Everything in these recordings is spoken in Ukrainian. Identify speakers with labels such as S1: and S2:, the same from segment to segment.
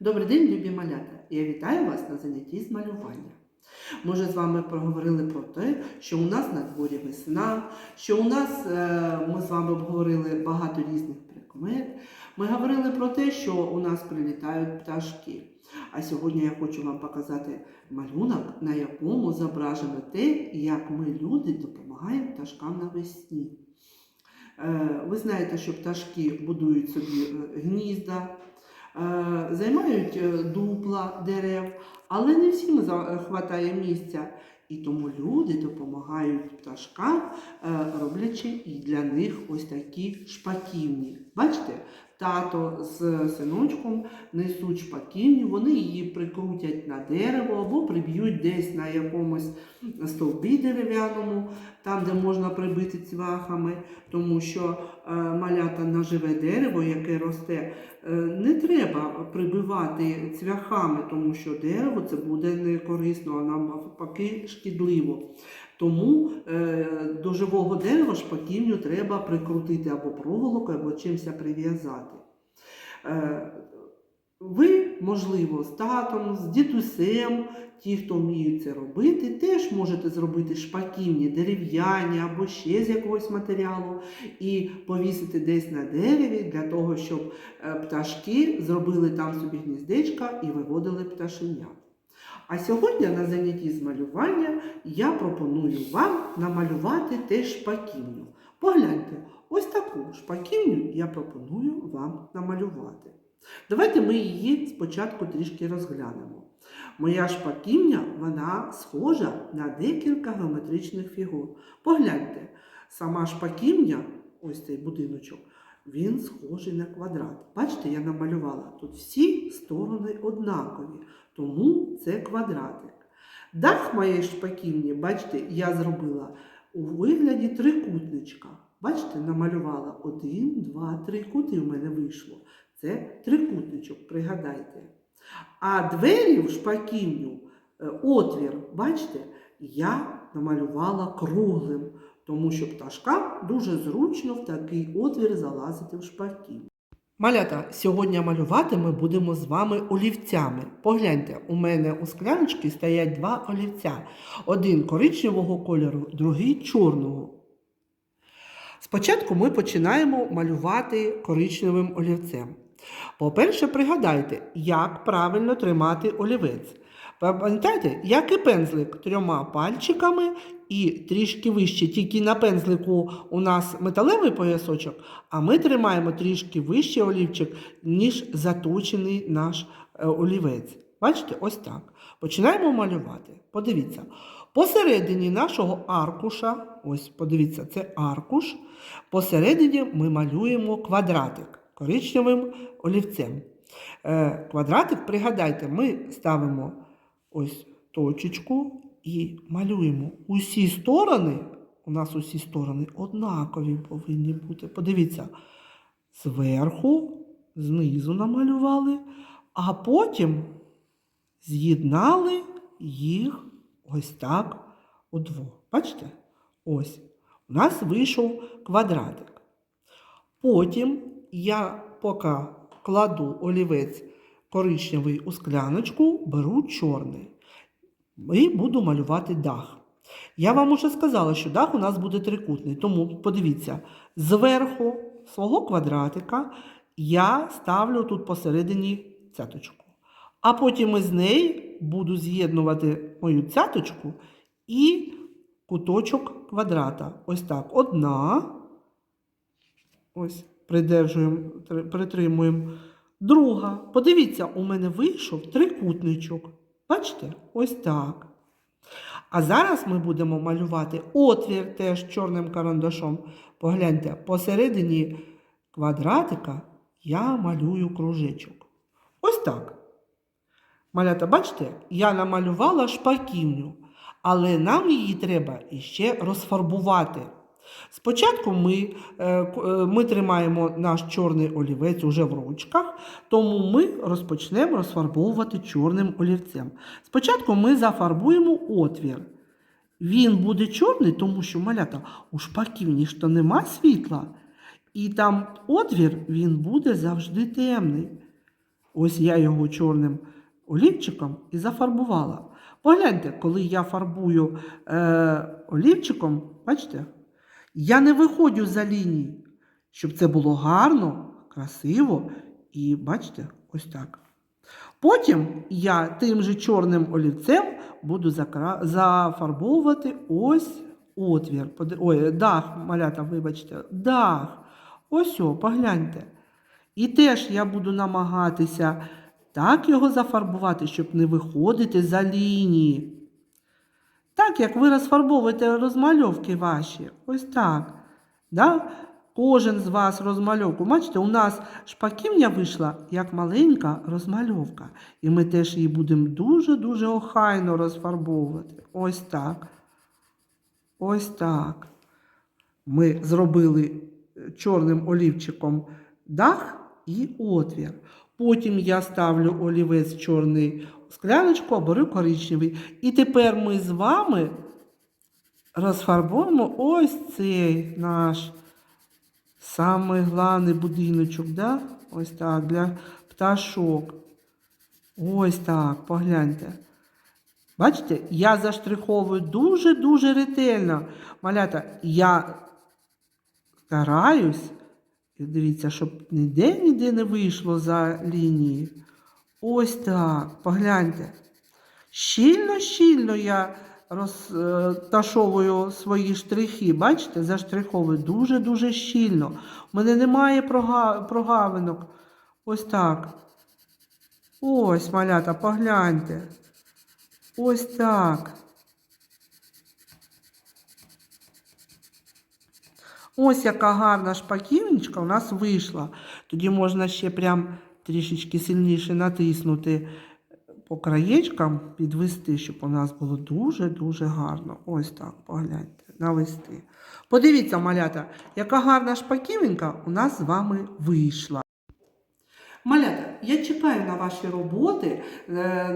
S1: Добрий день, любі малята! Я вітаю вас на занятті з малювання. Ми вже з вами проговорили про те, що у нас на дворі весна, що у нас е, ми з вами обговорили багато різних прикмет. Ми говорили про те, що у нас прилітають пташки. А сьогодні я хочу вам показати малюнок, на якому зображено те, як ми, люди, допомагаємо пташкам навесні. Е, Ви знаєте, що пташки будують собі е, гнізда, займають е, дупла дерев, але не всім хватає місця. І тому люди допомагають пташкам, е, роблячи і для них ось такі шпаківні. Бачите, тато з синочком несуть шпаківню, вони її прикрутять на дерево або приб'ють десь на якомусь стовбі дерев'яному, там, де можна прибити цвяхами, тому що е, малята на живе дерево, яке росте, е, не треба прибивати цвяхами, тому що дерево це буде не корисно, а нам навпаки шкідливо. Тому е, до живого дерева шпаківню треба прикрутити або проволокою, або чимось прив'язати. Е, ви, можливо, з татом, з дідусем, ті, хто вміють це робити, теж можете зробити шпаківні дерев'яні або ще з якогось матеріалу і повісити десь на дереві для того, щоб е, пташки зробили там собі гніздечка і виводили пташенят. А сьогодні на занятті з малювання я пропоную вам намалювати теж шпаківню. Погляньте, ось таку шпаківню я пропоную вам намалювати. Давайте ми її спочатку трішки розглянемо. Моя шпаківня, вона схожа на декілька геометричних фігур. Погляньте, сама шпаківня, ось цей будиночок, він схожий на квадрат. Бачите, я намалювала тут всі сторони однакові, тому це квадратик. Дах моєї шпаківні, бачите, я зробила у вигляді трикутничка. Бачите, намалювала один, два, три кути в мене вийшло. Це трикутничок, пригадайте. А двері в шпаківню, е, отвір, бачите, я намалювала круглим, тому що пташкам дуже зручно в такий отвір залазити в шпаківню. Малята, сьогодні малювати ми будемо з вами олівцями. Погляньте, у мене у скляночці стоять два олівця. Один коричневого кольору, другий чорного. Спочатку ми починаємо малювати коричневим олівцем. По-перше, пригадайте, як правильно тримати олівець. Пам'ятаєте, як і пензлик трьома пальчиками і трішки вище, тільки на пензлику у нас металевий поясочок, а ми тримаємо трішки вище олівчик, ніж заточений наш е, олівець. Бачите, ось так. Починаємо малювати. Подивіться, посередині нашого аркуша, ось подивіться, це аркуш. Посередині ми малюємо квадратик коричневим олівцем. Е, Квадратик, пригадайте, ми ставимо ось точечку і малюємо усі сторони. У нас усі сторони однакові повинні бути. Подивіться, зверху, знизу намалювали, а потім з'єднали їх ось так удвох. Бачите? Ось. У нас вийшов квадратик. Потім я поки кладу олівець коричневий у скляночку, беру чорний і буду малювати дах. Я вам уже сказала, що дах у нас буде трикутний, тому подивіться, зверху свого квадратика я ставлю тут посередині цяточку. А потім із неї буду з'єднувати мою цяточку і куточок квадрата. Ось так. Одна. Ось, придержуємо, притримуємо. Друга. Подивіться, у мене вийшов трикутничок. Бачите? Ось так. А зараз ми будемо малювати отвір теж чорним карандашом. Погляньте, посередині квадратика я малюю кружечок. Ось так. Малята, бачите, я намалювала шпаківню, але нам її треба іще розфарбувати. Спочатку ми, е, е, ми тримаємо наш чорний олівець уже в ручках, тому ми розпочнемо розфарбовувати чорним олівцем. Спочатку ми зафарбуємо отвір. Він буде чорний, тому що малята у шпаківні ж то нема світла, і там отвір він буде завжди темний. Ось я його чорним олівчиком і зафарбувала. Погляньте, коли я фарбую е, олівчиком, бачите, я не виходжу за лінії, щоб це було гарно, красиво і бачите, ось так. Потім я тим же чорним олівцем буду закра... зафарбовувати ось отвір. Ой, дах, малята, вибачте, дах. Ось о, погляньте. І теж я буду намагатися так його зафарбувати, щоб не виходити за лінії. Так, як ви розфарбовуєте розмальовки ваші. Ось так. Да? Кожен з вас розмальовку. Бачите, у нас шпаківня вийшла як маленька розмальовка. І ми теж її будемо дуже-дуже охайно розфарбовувати. Ось так. Ось так. Ми зробили е, чорним олівчиком дах і отвір. Потім я ставлю олівець чорний в скляночку, а беру коричневий. І тепер ми з вами розфарбуємо ось цей наш самий главний будиночок, да? ось так, для пташок. Ось так, погляньте. Бачите, я заштриховую дуже-дуже ретельно. Малята, я стараюсь, і дивіться, щоб ніде ніде не вийшло за лінії. Ось так, погляньте. Щільно-щільно я розташовую свої штрихи. Бачите, заштриховую дуже-дуже щільно. У мене немає прогавинок. Ось так. Ось, малята, погляньте. Ось так. Ось яка гарна шпаківничка у нас вийшла. Тоді можна ще прям трішечки сильніше натиснути по краєчкам, підвести, щоб у нас було дуже-дуже гарно. Ось так, погляньте, навести. Подивіться, малята, яка гарна шпаківенька у нас з вами вийшла. Малята, я чекаю на ваші роботи, е,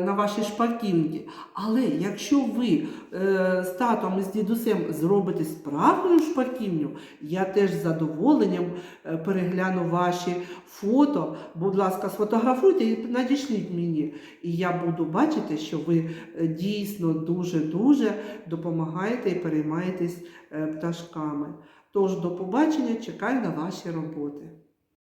S1: на ваші шпаківники. Але якщо ви е, з татом і з дідусем зробите справжню шпаківню, я теж з задоволенням е, перегляну ваші фото. Будь ласка, сфотографуйте і надішліть мені. І я буду бачити, що ви дійсно дуже-дуже допомагаєте і переймаєтесь пташками. Тож до побачення, чекаю на ваші роботи.